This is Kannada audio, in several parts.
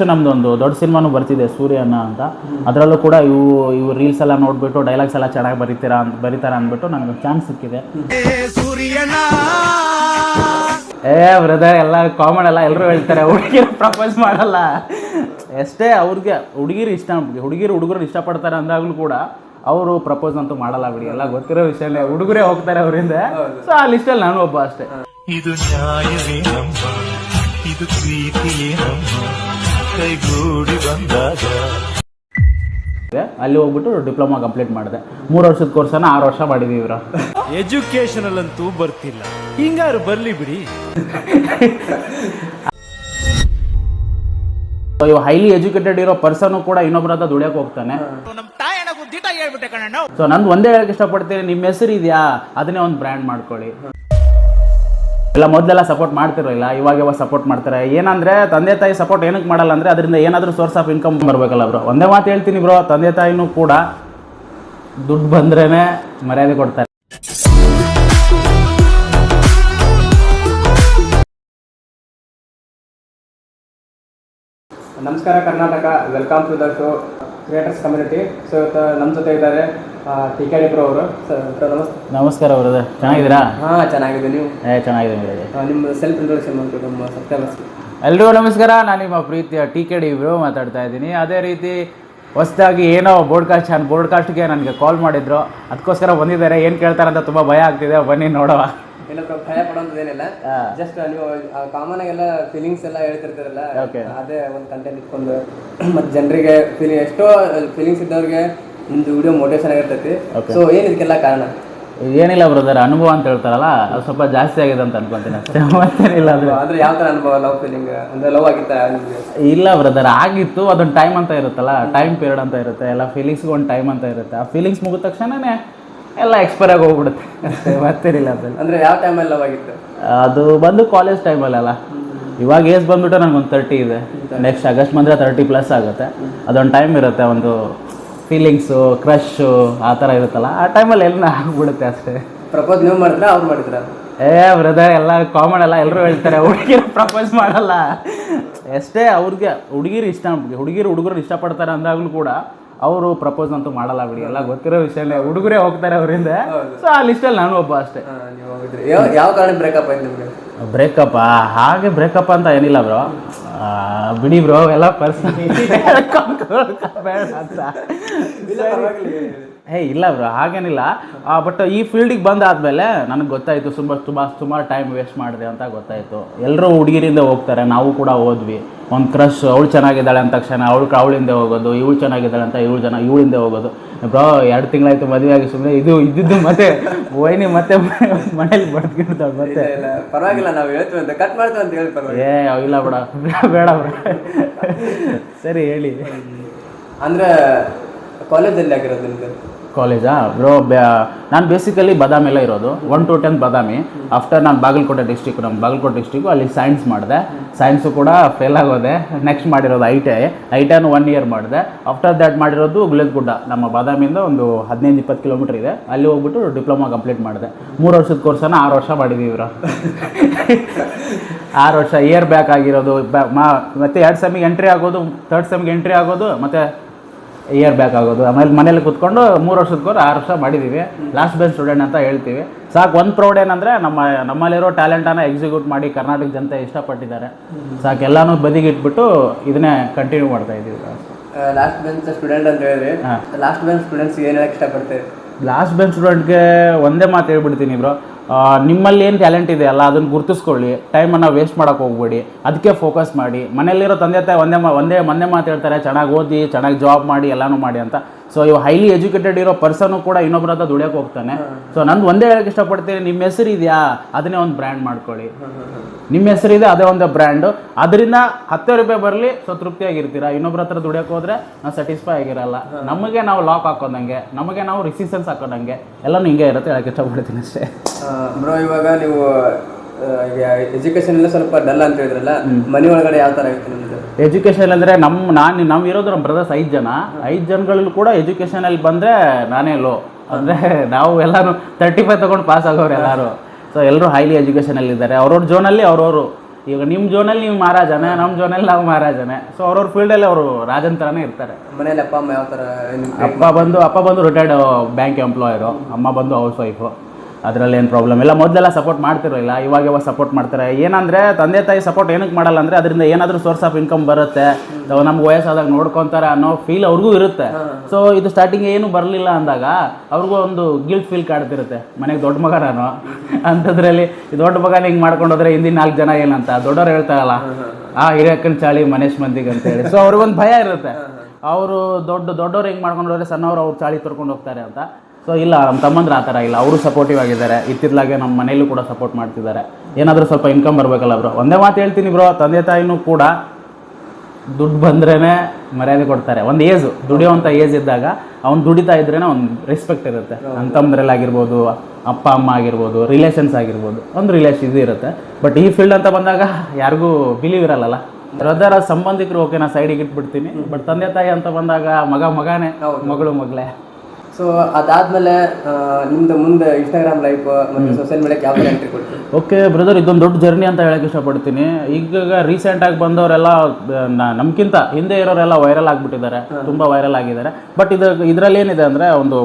ನೆಕ್ಸ್ಟ್ ಒಂದು ದೊಡ್ಡ ಸಿನಿಮಾನು ಬರ್ತಿದೆ, ಸೂರ್ಯನ ಅಂತ. ಅದರಲ್ಲೂ ಕೂಡ ಇವು ಇವು ರೀಲ್ಸ್ ಎಲ್ಲ ನೋಡಿಬಿಟ್ಟು ಡೈಲಾಗ್ಸ್ ಎಲ್ಲ ಚೆನ್ನಾಗಿ ಬರೀತೀರಾ ಅಂತ ಬರೀತಾರ ಅಂದ್ಬಿಟ್ಟು ನನಗೆ ಚಾನ್ಸ್ ಸಿಕ್ಕಿದೆ. ಏ ಬ್ರದರ್ ಎಲ್ಲ ಕಾಮನ್ ಎಲ್ಲ ಎಲ್ಲರೂ ಹೇಳ್ತಾರೆ, ಹುಡುಗಿರು ಪ್ರಪೋಸ್ ಮಾಡಲ್ಲ. ಎಷ್ಟೇ ಅವ್ರಿಗೆ, ಹುಡುಗಿರು ಇಷ್ಟ, ಹುಡುಗಿರು, ಹುಡುಗರು ಇಷ್ಟಪಡ್ತಾರೆ ಅಂದಾಗಲೂ ಕೂಡ ಅವರು ಪ್ರಪೋಸ್ ಅಂತೂ ಮಾಡಲ್ಲ ಬಿಡಿ. ಎಲ್ಲ ಗೊತ್ತಿರೋ ವಿಷಯನೇ, ಹುಡುಗರೇ ಹೋಗ್ತಾರೆ ಅವರಿಂದ. ಸೊ ಆ ಲಿಸ್ಟಲ್ಲಿ ನಾನು ಒಬ್ಬ ಅಷ್ಟೇ. ಇದು ಇದು ಪ್ರೀತಿಯೇನಮ್ಮ ಕೈಗೂಡಿ ಬಂದಾಗ. ಅಲ್ಲಿ ಹೋಗ್ಬಿಟ್ಟು ಡಿಪ್ಲೊಮಾ ಕಂಪ್ಲೀಟ್ ಮಾಡಿದೆ. ಮೂರು ವರ್ಷದ ಕೋರ್ಸನ್ನ ಆರು ವರ್ಷ ಮಾಡಿದೀವಿ ಇವ್ರ. ಎಜುಕೇಶನಲ್ ಅಂತೂ ಬರ್ತಿಲ್ಲ. ಹಿಂಗಾರು ಬರ್ಲಿ ಬಿಡಿ. ಅಯ್ಯೋ ಹೈಲಿ ಎಜುಕೇಟೆಡ್ ಇರೋ ಪರ್ಸನ್ ಕೂಡ ಇನ್ನೊಬ್ಬರ ಹತ್ರ ದುಡಿಯಕ್ಕೆ ಹೋಗ್ತಾನೆ. ಸೊ ನಂದು ಒಂದೇ ಹೇಳಕ್ ಇಷ್ಟಪಡ್ತೀನಿ ನಿಮ್ಮ ಹೆಸರು ಇದೆಯಾ? ಅದನ್ನೇ ಒಂದು ಬ್ರ್ಯಾಂಡ್ ಮಾಡ್ಕೊಳ್ಳಿ. ಎಲ್ಲ ಮೊದಲೆಲ್ಲ ಸಪೋರ್ಟ್ ಮಾಡ್ತಿರಲಿಲ್ಲ, ಇವಾಗ ಇವಾಗ ಸಪೋರ್ಟ್ ಮಾಡ್ತಾರೆ? ಏನಂದ್ರೆ, ತಂದೆ ತಾಯಿ ಸಪೋರ್ಟ್ ಏನಕ್ಕೆ ಮಾಡಲ್ಲ ಅಂದರೆ ಅದರಿಂದ ಏನಾದರೂ ಸೋರ್ಸ್ ಆಫ್ ಇನ್ಕಮ್ ಬರಬೇಕಲ್ಲ ಬ್ರೋ ಒಂದೇ ಮಾತು ಹೇಳ್ತೀನಿ ಬ್ರೋ ತಂದೆ ತಾಯಿನೂ ಕೂಡ ದುಡ್ಡು ಬಂದ್ರೇ ಮರ್ಯಾದೆ ಕೊಡ್ತಾರೆ. ನಮಸ್ಕಾರ Karnataka welcome to the show creators community so ಇವತ್ತು ನಮ್ಮ ಜೊತೆ ಇದ್ದಾರೆ ಟಿ ಕೆ ಡಿ ಪ್ರೋ ಅವರು. ಸರ್ ನಮಸ್ತೆ. ನಮಸ್ಕಾರ ಬ್ರದರ್. ಚೆನ್ನಾಗಿದ್ದೀರಾ? ಹಾಂ ಚೆನ್ನಾಗಿದೆ ನೀವು? ಏ ಚೆನ್ನಾಗಿದೆ ಆ, ನಿಮ್ಮ ಸೆಲ್ಫ್ ಇಂಟ್ರೊಡಕ್ಷನ್ ನಮ್ಮ ಸಬ್ಸ್ಕ್ರೈಬರ್ಸ್ ಎಲ್ರಿಗೂ ನಮಸ್ಕಾರ. ನಾನು ನಿಮ್ಮ ಪ್ರೀತಿಯ ಟಿ ಕೆ ಡಿ ಇಬ್ರು ಮಾತಾಡ್ತಾ ಇದ್ದೀನಿ. ಅದೇ ರೀತಿ ಹೊಸದಾಗಿ ಏನೋ ಬೋಡ್ಕಾಸ್ಟ್ ಚಾನ್ ಬೋಡ್ಕಾಸ್ಟ್ಗೆ ನನಗೆ ಕಾಲ್ ಮಾಡಿದ್ರು. ಅದಕ್ಕೋಸ್ಕರ ಬಂದಿದ್ದಾರೆ. ಏನು ಕೇಳ್ತಾರೆ ಅಂತ ತುಂಬ ಭಯ ಆಗ್ತಿದೆ. ಬನ್ನಿ ನೋಡುವ ಇಲ್ಲ ಭಯ ಪಡೋದೇನಿಲ್ಲ ಜಸ್ಟ್ ನೀವು ಕಾಮನ್ ಎಲ್ಲ ಫೀಲಿಂಗ್ಸ್ ಎಲ್ಲ ಹೇಳ್ತಿರ್ತೀರಲ್ಲ. ಅದೇ ಒಂದು ಕಂಟೆಂಟ್ ಇಟ್ಕೊಂಡು ಮತ್ತು ಜನರಿಗೆ ಫೀಲಿಂಗ್ ಎಷ್ಟೋ ಫೀಲಿಂಗ್ಸ್ ಇದ್ದವ್ರಿಗೆ ನಿಮ್ದು ವಿಡಿಯೋ ಮೋಟಿವೇಶನ್ ಆಗಿರ್ತೈತಿ. ಸೊ ಏನು ಇದಕ್ಕೆಲ್ಲ ಕಾರಣ? ಏನಿಲ್ಲ ಬ್ರದರ್ ಅನುಭವ ಅಂತ ಹೇಳ್ತಾರಲ್ಲ ಅದು ಸ್ವಲ್ಪ ಜಾಸ್ತಿ ಆಗಿದೆ ಅಂತ ಅನ್ಕೊಂತೀನಿ ಅಷ್ಟೇ ಮತ್ತೇನಿಲ್ಲ ಅದು ಅಂದ್ರೆ ಯಾವ ಥರ ಅನುಭವ ಲವ್ ಫೀಲಿಂಗ್ ಅಂದ್ರೆ ಲವ್ ಆಗಿತ್ತ ಇಲ್ಲ ಬ್ರದರ್ ಆಗಿತ್ತು ಅದೊಂದು ಟೈಮ್ ಅಂತ ಇರುತ್ತಲ್ಲ ಟೈಮ್ ಪೀರಿಯಡ್ ಅಂತ ಇರುತ್ತೆ ಎಲ್ಲ ಫೀಲಿಂಗ್ಸ್ಗೆ ಒಂದು ಟೈಮ್ ಅಂತ ಇರುತ್ತೆ. ಆ ಫೀಲಿಂಗ್ಸ್ ಮುಗಿದ ತಕ್ಷಣನೇ ಎಲ್ಲ ಎಕ್ಸ್ಪೈರ್ ಆಗಿ ಹೋಗ್ಬಿಡುತ್ತೆ. ಮತ್ತೆ ಮತ್ತೇನಿಲ್ಲ ಅದು ಅಂದ್ರೆ ಯಾವ ಟೈಮಲ್ಲಿ ಲವ್ ಆಗಿತ್ತು? ಅದು ಬಂದು ಕಾಲೇಜ್ ಟೈಮಲ್ಲಲ್ಲ ಇವಾಗ ಏಜ್ ಬಂದ್ಬಿಟ್ಟು ನನಗೊಂದು ತರ್ಟಿ ಇದೆ. ನೆಕ್ಸ್ಟ್ ಆಗಸ್ಟ್ ಬಂದರೆ ತರ್ಟಿ ಪ್ಲಸ್ ಆಗುತ್ತೆ. ಅದೊಂದು ಟೈಮ್ ಇರುತ್ತೆ ಒಂದು ಫೀಲಿಂಗ್ಸು ಕ್ರಶ್ಶು ಆ ಥರ ಇರುತ್ತಲ್ಲ ಆ ಟೈಮಲ್ಲಿ ಎಲ್ಲ ಆಗ್ಬಿಡುತ್ತೆ ಅಷ್ಟೇ. ಪ್ರಪೋಸ್ ನೀವು ಮಾಡಿದ್ರ ಅವ್ರು ಮಾಡಿದ್ರ? ಏ ಬ್ರದರ್ ಎಲ್ಲ ಕಾಮನ್ ಎಲ್ಲ ಎಲ್ಲರೂ ಹೇಳ್ತಾರೆ ಹುಡುಗಿರು ಪ್ರಪೋಸ್ ಮಾಡಲ್ಲ. ಎಷ್ಟೇ ಅವ್ರಿಗೆ ಹುಡುಗಿರು ಇಷ್ಟ ಹುಡುಗಿರು ಹುಡುಗರು ಇಷ್ಟಪಡ್ತಾರೆ ಅಂದಾಗಲೂ ಕೂಡ ಅವರು ಪ್ರಪೋಸ್ ಅಂತೂ ಮಾಡಲ್ಲ ಬಿಡಿ ಎಲ್ಲ ಗೊತ್ತಿರೋ ವಿಷಯನೇ ಹುಡುಗರೇ ಹೋಗ್ತಾರೆ ಅವರಿಂದ. ಸೊ ಆ ಲಿಸ್ಟಲ್ಲಿ ನಾನು ಒಬ್ಬ ಅಷ್ಟೇ. ಯಾವ ಯಾವ ಕಾರಣ ಬ್ರೇಕಪ್ ಆಯ್ತು ನಿಮಗೆ? ಬ್ರೇಕಪ್ ಹಾಗೆ ಬ್ರೇಕಪ್ ಅಂತ ಏನಿಲ್ಲ ಬ್ರೋ ಬಿಡಿ ಬ್ರೋ ಎಲ್ಲ ಪರ್ಸನಲ್ ಬೇಡ ಅಂತ. ಹೇ ಇಲ್ಲ ಬ್ರೋ ಹಾಗೇನಿಲ್ಲ. ಬಟ್ ಈ ಫೀಲ್ಡಿಗೆ ಬಂದಾದ್ಮೇಲೆ ನನಗೆ ಗೊತ್ತಾಯಿತು ತುಂಬ ತುಂಬ ಸುಮಾರು ಟೈಮ್ ವೇಸ್ಟ್ ಮಾಡಿದೆ ಅಂತ ಗೊತ್ತಾಯಿತು. ಎಲ್ಲರೂ ಹುಡುಗಿರಿಂದ ಹೋಗ್ತಾರೆ ನಾವು ಕೂಡ ಹೋದ್ವಿ. ಒಂದು ಕ್ರಶ್ ಅವಳು ಚೆನ್ನಾಗಿದ್ದಾಳೆ ಅಂದ ತಕ್ಷಣ ಅವಳು ಅವಳಿಂದ ಹೋಗೋದು ಇವಳು ಚೆನ್ನಾಗಿದ್ದಾಳೆ ಅಂತ ಇವಳು ಜನ ಇವಳಿಂದ ಹೋಗೋದು. ಬ್ರೋ ಎರಡು ತಿಂಗಳಾಯ್ತು ಮದುವೆ ಆಗಿ ಸುಮ್ಮನೆ ಇದು ಇದ್ದಿದ್ದು ಮತ್ತೆ ವೈನಿ ಮತ್ತೆ ಮನೇಲಿ ಬರ್ತಿರ್ತಾಳೆ ಮತ್ತೆ. ಪರವಾಗಿಲ್ಲ ನಾವು ಹೇಳ್ತೀವಿ ಅಂತ ಕಟ್ ಮಾಡ್ತೀವಿ ಅಂತ ಹೇಳಿ ಪರವಾಗಿಲ್ಲ. ಏ ಇಲ್ಲ ಬಿಡ ಬೇಡ ಬ್ರೋ. ಸರಿ ಹೇಳಿ. ಅಂದ್ರೆ ಕಾಲೇಜಲ್ಲಿ ಆಗಿರೋದು ನಿಮ್ದು? ಕಾಲೇಜಾ ಬ್ರೋ ನಾನು ಬೇಸಿಕಲಿ ಬಾದಾಮಿಲ್ಲ ಇರೋದು. One to ten Badami. After ನಾನು ಬಾಗಲಕೋಟೆ ಡಿಸ್ಟಿಕ್ ನಮ್ಮ ಬಾಗಲಕೋಟೆ ಡಿಸ್ಟಿಕ್ಕು ಅಲ್ಲಿ ಸೈನ್ಸ್ ಮಾಡಿದೆ. ಸೈನ್ಸು ಕೂಡ ಫೇಲ್ ಆಗೋದೆ. ನೆಕ್ಸ್ಟ್ ಮಾಡಿರೋದು I T I I T ಐನು one year ಮಾಡಿದೆ. ಆಫ್ಟರ್ ದ್ಯಾಟ್ ಮಾಡಿರೋದು ಗುಲೇದ್ಗುಡ್ಡ ನಮ್ಮ ಬಾದಾಮಿಯಿಂದ ಒಂದು ಹದಿನೈದು ಇಪ್ಪತ್ತು ಕಿಲೋಮೀಟ್ರ್ ಇದೆ. ಅಲ್ಲಿ ಹೋಗ್ಬಿಟ್ಟು ಡಿಪ್ಲೊಮಾ ಕಂಪ್ಲೀಟ್ ಮಾಡಿದೆ. ಮೂರು ವರ್ಷದ ಕೋರ್ಸನ್ನು ಆರು ವರ್ಷ ಮಾಡಿದ್ದೀವಿ ಇವರು ಆರು ವರ್ಷ ಇಯರ್ ಬ್ಯಾಕ್ ಆಗಿರೋದು. ಮತ್ತೆ ಎರಡು ಸೆಮಿಗೆ ಎಂಟ್ರಿ ಆಗೋದು ತರ್ಡ್ ಸೆಮಿಗೆ ಎಂಟ್ರಿ ಆಗೋದು, ಮತ್ತು ಇಯರ್ ಬ್ಯಾಕ್ ಆಗೋದು. ಆಮೇಲೆ ಮನೇಲಿ ಕುತ್ಕೊಂಡು ಮೂರು ವರ್ಷದಕ್ಕೂ ಆರು ವರ್ಷ ಮಾಡಿದ್ದೀವಿ ಲಾಸ್ಟ್ ಬೆಂಚ್ ಸ್ಟೂಡೆಂಟ್ ಅಂತ ಹೇಳ್ತೀವಿ. ಸಾಕು ಒಂದು ಪ್ರೌಡ್ ಏನಂದರೆ ನಮ್ಮ ನಮ್ಮಲ್ಲಿರೋ ಟ್ಯಾಲೆಂಟನ್ನು ಎಕ್ಸಿಕ್ಯೂಟ್ ಮಾಡಿ ಕರ್ನಾಟಕ ಜನತೆ ಇಷ್ಟಪಟ್ಟಿದ್ದಾರೆ. ಸಾಕು ಎಲ್ಲಾನು ಬದಿಗಿಟ್ಬಿಟ್ಟು ಇದನ್ನೇ ಕಂಟಿನ್ಯೂ ಮಾಡ್ತಾ ಇದ್ದೀವಿ ಲಾಸ್ಟ್ ಬೆಂಚ್ ಸ್ಟೂಡೆಂಟ್ ಅಂತ ಹೇಳಿದ್ರೆ. ಲಾಸ್ಟ್ ಬೆಂಚ್ ಸ್ಟೂಡೆಂಟ್ಸ್ ಏನು ಇಷ್ಟಪಡ್ತೀವಿ ಇಷ್ಟಪಡ್ತೀರಿ? ಲಾಸ್ಟ್ ಬೆಂಚ್ ಸ್ಟೂಡೆಂಟ್ಗೆ ಒಂದೇ ಮಾತು ಹೇಳ್ಬಿಡ್ತೀನಿ ಬ್ರೋ ನಿಮ್ಮಲ್ಲಿ ಏನು ಟ್ಯಾಲೆಂಟ್ ಇದೆ ಅಲ್ಲ ಅದನ್ನು ಗುರುತಿಸ್ಕೊಳ್ಳಿ. ಟೈಮನ್ನು ವೇಸ್ಟ್ ಮಾಡೋಕೆ ಹೋಗ್ಬೇಡಿ. ಅದಕ್ಕೆ ಫೋಕಸ್ ಮಾಡಿ. ಮನೆಯಲ್ಲಿರೋ ತಂದೆ ತಾಯಿ ಒಂದೇ ಮಾ, ಒಂದೇ ಮೊನ್ನೆ ಮಾತು ಹೇಳ್ತಾರೆ, ಚೆನ್ನಾಗಿ ಓದಿ, ಚೆನ್ನಾಗಿ ಜಾಬ್ ಮಾಡಿ, ಎಲ್ಲನೂ ಮಾಡಿ ಅಂತ. ಸೊ ಇವು ಹೈಲಿ ಎಜುಕೇಟೆಡ್ ಇರೋ ಪರ್ಸನು ಕೂಡ ಇನ್ನೊಬ್ಬರ ಹತ್ರ ದುಡಿಯೋಕೆ ಹೋಗ್ತಾನೆ. ಸೊ ನಂದು ಒಂದೇ ಹೇಳಕ್ಕೆ ಇಷ್ಟಪಡ್ತೀನಿ ನಿಮ್ಮ ಹೆಸರು ಇದೆಯಾ? ಅದನ್ನೇ ಒಂದು ಬ್ರ್ಯಾಂಡ್ ಮಾಡ್ಕೊಳ್ಳಿ. ನಿಮ್ಮ ಹೆಸರಿದೆ ಅದೇ ಒಂದು ಬ್ರ್ಯಾಂಡ್ ಅದರಿಂದ ಹತ್ತು ರೂಪಾಯಿ ಬರಲಿ ಸೊ ತೃಪ್ತಿಯಾಗಿರ್ತೀರಾ? ಇನ್ನೊಬ್ರ ಹತ್ರ ದುಡಿಯೋಕೆ ಹೋದ್ರೆ ನಾವು ಸ್ಯಾಟಿಸ್ಫೈ ಆಗಿರಲ್ಲ. ನಮಗೆ ನಾವು ಲಾಕ್ ಹಾಕೊಂಡಂಗೆ ನಮಗೆ ನಾವು ರಿಸಿಸ್ಟೆನ್ಸ್ ಹಾಕೊಂಡಂಗೆ ಎಲ್ಲನೂ ಹಿಂಗೆ ಇರುತ್ತೆ ಹೇಳಕ್ಕೆ ಇಷ್ಟಪಡ್ತೀನಿ ಅಷ್ಟೇ. ಬ್ರೋ ಇವಾಗ ನೀವು ಈಗ ಎಜುಕೇಶನ್ ಎಲ್ಲ ಸ್ವಲ್ಪ ಡಲ್ ಅಂತ ಹೇಳಿದ್ರಲ್ಲ ಮನೆ ಒಳಗಡೆ ಯಾವ ಥರ ಇತ್ತು ಎಜುಕೇಷನ್ ಅಂದರೆ ನಮ್ಮ ನಾನು ನಾವು ಇರೋದು ನಮ್ಮ ಬ್ರದರ್ಸ್ ಐದು ಜನ. ಐದು ಜನಗಳಲ್ಲೂ ಕೂಡ ಎಜುಕೇಷನಲ್ಲಿ ಬಂದರೆ ನಾನೇ ಲೋ ಅಂದರೆ ನಾವು ಎಲ್ಲರೂ ತರ್ಟಿ ಫೈವ್ ತಗೊಂಡು ಪಾಸ್ ಆಗೋರು ಎಲ್ಲರೂ. ಸೊ ಎಲ್ಲರೂ ಹೈಲಿ ಎಜುಕೇಷನಲ್ಲಿ ಇದ್ದಾರೆ. ಅವ್ರವ್ರ ಜೋನಲ್ಲಿ ಅವ್ರವರು. ಈಗ ನಿಮ್ಮ ಜೋನಲ್ಲಿ ನೀವು ಮಹಾರಾಜನೇ ನಮ್ಮ ಜೋನಲ್ಲಿ ನಾವು ಮಹಾರಾಜನೇ. ಸೊ ಅವ್ರವ್ರ ಫೀಲ್ಡಲ್ಲಿ ಅವರು ರಾಜನ್ ಥರನೇ ಇರ್ತಾರೆ. ಮನೇಲಿ ಅಪ್ಪ ಅಮ್ಮ ಯಾವ ಥರ ಅಪ್ಪ ಬಂದು ಅಪ್ಪ ಬಂದು ರಿಟೈರ್ಡ್ ಬ್ಯಾಂಕ್ ಎಂಪ್ಲಾಯರು ಅಮ್ಮ ಬಂದು ಹೌಸ್ ವೈಫು ಅದರಲ್ಲಿ ಏನು ಪ್ರಾಬ್ಲಮ್ ಇಲ್ಲ. ಮೊದಲೆಲ್ಲ ಸಪೋರ್ಟ್ ಮಾಡ್ತಿರಲಿಲ್ಲ. ಇವಾಗ ಇವಾಗ ಸಪೋರ್ಟ್ ಮಾಡ್ತಾರೆ? ಏನಂದರೆ ತಂದೆ ತಾಯಿ ಸಪೋರ್ಟ್ ಏನಕ್ಕೆ ಮಾಡಲ್ಲ ಅಂದರೆ ಅದರಿಂದ ಏನಾದರೂ ಸೋರ್ಸ್ ಆಫ್ ಇನ್ಕಮ್ ಬರುತ್ತೆ. ನಮ್ಗೆ ವಯಸ್ಸಾದಾಗ ನೋಡ್ಕೊತಾರೆ ಅನ್ನೋ ಫೀಲ್ ಅವ್ರಿಗೂ ಇರುತ್ತೆ. ಸೊ ಇದು ಸ್ಟಾರ್ಟಿಂಗ್ ಏನು ಬರಲಿಲ್ಲ ಅಂದಾಗ ಅವ್ರಿಗೂ ಒಂದು ಗಿಲ್ಟ್ ಫೀಲ್ ಕಾಡ್ತಿರುತ್ತೆ. ಮನೆಗೆ ದೊಡ್ಡ ಮಗ ನಾನು. ಅಂಥದ್ರಲ್ಲಿ ಈ ದೊಡ್ಡ ಮಗನ ಹಿಂಗೆ ಮಾಡ್ಕೊಂಡು ಹೋದ್ರೆ ಹಿಂದಿನ ನಾಲ್ಕು ಜನ ಏನಂತ? ದೊಡ್ಡವ್ರು ಹೇಳ್ತಾರಲ್ಲ ಆ ಹಿರಿಯಕ್ಕನ ಚಾಳಿ ಮನೇಶ್ ಮಂದಿಗೆ ಅಂತೇಳಿ. ಸೊ ಅವ್ರಿಗೊಂದು ಭಯ ಇರುತ್ತೆ. ಅವರು ದೊಡ್ಡ ದೊಡ್ಡವ್ರು ಹೆಂಗೆ ಮಾಡ್ಕೊಂಡು ಹೋದ್ರೆ ಸಣ್ಣವ್ರು ಅವ್ರು ಚಾಳಿ ತೊರ್ಕೊಂಡು ಹೋಗ್ತಾರೆ ಅಂತ. ಸೊ ಇಲ್ಲ ನಮ್ಮ ತಮ್ಮಂದ್ರೆ ಆ ಥರ ಇಲ್ಲ. ಅವರು ಸಪೋರ್ಟಿವ್ ಆಗಿದ್ದಾರೆ. ಇತ್ತಿತ್ತಲಾಗೆ ನಮ್ಮ ಮನೆಯಲ್ಲೂ ಕೂಡ ಸಪೋರ್ಟ್ ಮಾಡ್ತಿದ್ದಾರೆ. ಏನಾದರೂ ಸ್ವಲ್ಪ ಇನ್ಕಮ್ ಬರಬೇಕಲ್ಲ ಬ್ರೋ ಒಂದೇ ಮಾತು ಹೇಳ್ತೀನಿ ಬ್ರೋ ತಂದೆ ತಾಯಿನೂ ಕೂಡ ದುಡ್ಡು ಬಂದ್ರೇ ಮರ್ಯಾದೆ ಕೊಡ್ತಾರೆ. ಒಂದು ಏಜು ದುಡಿಯೋವಂಥ ಏಜ್ ಇದ್ದಾಗ ಅವ್ನು ದುಡಿತಾ ಇದ್ರೇ ಒಂದು ರೆಸ್ಪೆಕ್ಟ್ ಇರುತ್ತೆ. ನನ್ನ ತಮ್ಮದ್ರಲ್ಲಿ ಆಗಿರ್ಬೋದು ಅಪ್ಪ ಅಮ್ಮ ಆಗಿರ್ಬೋದು ರಿಲೇಷನ್ಸ್ ಆಗಿರ್ಬೋದು. ಒಂದು ರಿಲೇಷನ್ ಇದು ಇರುತ್ತೆ. ಬಟ್ ಈ ಫೀಲ್ಡ್ ಅಂತ ಬಂದಾಗ ಯಾರಿಗೂ ಬಿಲೀವ್ ಇರಲ್ಲಲ್ಲ. ಬ್ರದರ್ ಸಂಬಂಧಿಕರು ಓಕೆ ನಾ ಸೈಡಿಗೆ ಇಟ್ಬಿಡ್ತೀನಿ. ಬಟ್ ತಂದೆ ತಾಯಿ ಅಂತ ಬಂದಾಗ ಮಗ ಮಗನೇ ಮಗಳು ಮಗಳೇ. ಸೊ ಅದಾದ್ಮೇಲೆ ನಿಮ್ದು ಮುಂದೆ ಇನ್ಸ್ಟಾಗ್ರಾಮ್ ಲೈಫ್ ಮತ್ತೆ ಸೋಷಿಯಲ್ ಮೀಡಿಯಾಕ್ಕೆ ಯಾವ ಎಂಟ್ರಿ ಕೊಡ್ತೀವಿ ಓಕೆ ಬ್ರದರ್ ಇದೊಂದು ದೊಡ್ಡ ಜರ್ನಿ ಅಂತ ಹೇಳಕ್ಕೆ ಇಷ್ಟಪಡ್ತೀನಿ. ಈಗ ರೀಸೆಂಟಾಗಿ ಬಂದವರೆಲ್ಲ ನ- ನಮ್ಗಿಂತ ಹಿಂದೆ ಇರೋರೆಲ್ಲ ವೈರಲ್ ಆಗಿಬಿಟ್ಟಿದ್ದಾರೆ. ತುಂಬ ವೈರಲ್ ಆಗಿದ್ದಾರೆ. ಬಟ್ ಇದು ಇದರಲ್ಲಿ ಏನಿದೆ ಅಂದರೆ ಒಂದು